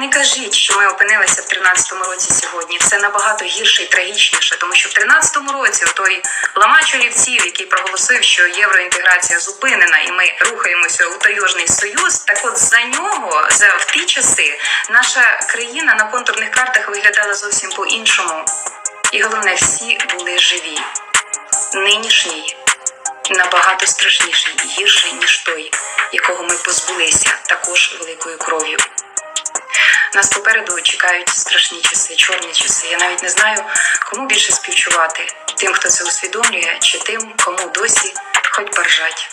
не кажіть, що ми опинилися в 13-му році сьогодні. Це набагато гірше і трагічніше, тому що в 13-му році той ламач олівців, який проголосив, що євроінтеграція зупинена, і ми рухаємося у тойожний союз. Так от за нього, за в ті часи, наша країна на контурних картах виглядала зовсім по-іншому. І головне, всі були живі. Нинішній набагато страшніший і гірший, ніж той, якого ми позбулися, також великою кров'ю. Нас попереду чекають страшні часи, чорні часи. Я навіть не знаю, кому більше співчувати: тим, хто це усвідомлює, чи тим, кому досі хоч баржать.